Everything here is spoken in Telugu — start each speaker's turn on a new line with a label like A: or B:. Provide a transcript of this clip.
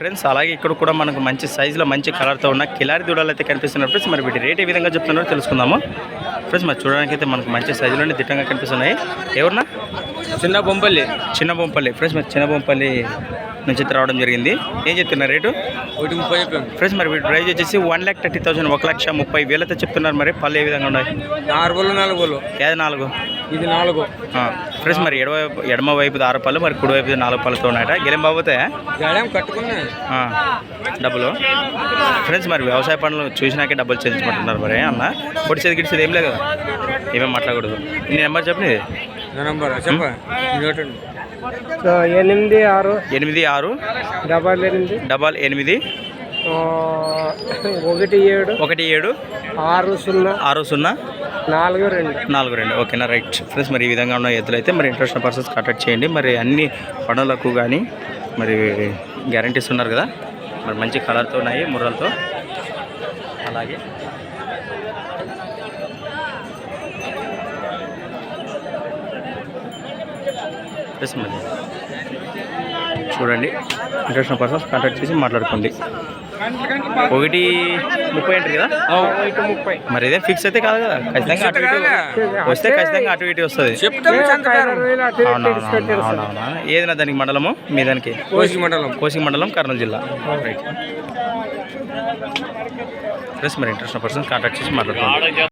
A: ఫ్రెండ్స్ అలాగే ఇక్కడ కూడా మనకు మంచి సైజులో మంచి కలర్తో ఉన్న కిలారి దూడలు అయితే కనిపిస్తున్నారు ఫ్రెండ్స్. మరి వీటి రేట్ ఏ విధంగా చెప్తున్నారో తెలుసుకుందాము. ఫ్రెండ్స్ మరి చూడడానికి అయితే మనకు మంచి సైజులోనే దిట్టంగా కనిపిస్తున్నాయి. ఎవరన్నా?
B: చిన్న బొంపల్లి.
A: చిన్న బొంపల్లి. ఫ్రెండ్స్ మరి చిన్న బొంపల్లి నుంచి రావడం జరిగింది. ఏం చెప్తున్నారు రేటు?
B: ఒకటి ముప్పై
A: ఫ్రెండ్స్ మరి వీటి ప్రైస్ వచ్చేసి వన్ ల్యాక్ థర్టీ థౌసండ్ ఒక లక్ష ముప్పై వేలతో చెప్తున్నారు. మరి పళ్ళు ఏ విధంగా ఉన్నాయి?
B: నాలుగు బళ్ళు
A: ఏది నాలుగు?
B: ఇది నాలుగు.
A: ఫ్రెండ్స్ మరి ఎడమ ఎడమ వైపు ఆరు పళ్ళు మరి కుడి వైపు నాలుగు పళ్ళతో ఉన్నాయట. గెలం బాబోతాయా
B: గడేం కట్టుకున్నాయి
A: డబ్బులు. ఫ్రెండ్స్ మరి వ్యవసాయ పనులు చూసినాకే డబ్బులు చెల్లించమంటున్నారు మరి అన్న. పొడిచేది గిడిచేది ఏం లేదు కదా? ఏమేమి మాట్లాడకూడదు. నీ నెంబర్ చెప్పండి
B: నంబర్? చెప్ప. ఇదొకటి
C: ఎనిమిది ఆరు.
A: ఎనిమిది ఆరు.
C: డబల్ ఎనిమిది.
A: డబల్ ఎనిమిది.
C: ఒకటి ఏడు.
A: ఒకటి ఏడు.
C: ఆరు సున్నా.
A: ఆరు సున్నా.
C: నాలుగు రెండు.
A: నాలుగు రెండు. ఓకేనా రైట్ ఫ్రెండ్స్ మరి ఈ విధంగా ఉన్న ఎద్దులు అయితే మరి ఇంట్రెస్ట్ పర్సన్స్ కాంటాక్ట్ చేయండి. మరి అన్ని పనులకు కానీ మరి గ్యారంటీస్ ఉన్నారు కదా? మరి మంచి కలర్తో ఉన్నాయి ముర్రలతో. అలాగే. ప్లస్ మరి చూడండి. ఇంట్రెస్ట్ పర్సన్స్ కాంటాక్ట్ చేసి మాట్లాడుకోండి. ఒకటి ముప్పై అంటారు కదా? మరి ఇదే ఫిక్స్ అయితే కాదు కదా? ఖచ్చితంగా అటు ఇటు వస్తే ఖచ్చితంగా అటు ఇటు వస్తుంది. ఏదైనా దానికి మండలము? మీ దానికి?
B: కోసి మండలం.
A: కోసింగ్ మండలం కర్నూలు జిల్లా. రైట్ ప్లస్ మరి ఇంట్రెస్ట్ పర్సన్ కాంటాక్ట్ చేసి మాట్లాడుకోండి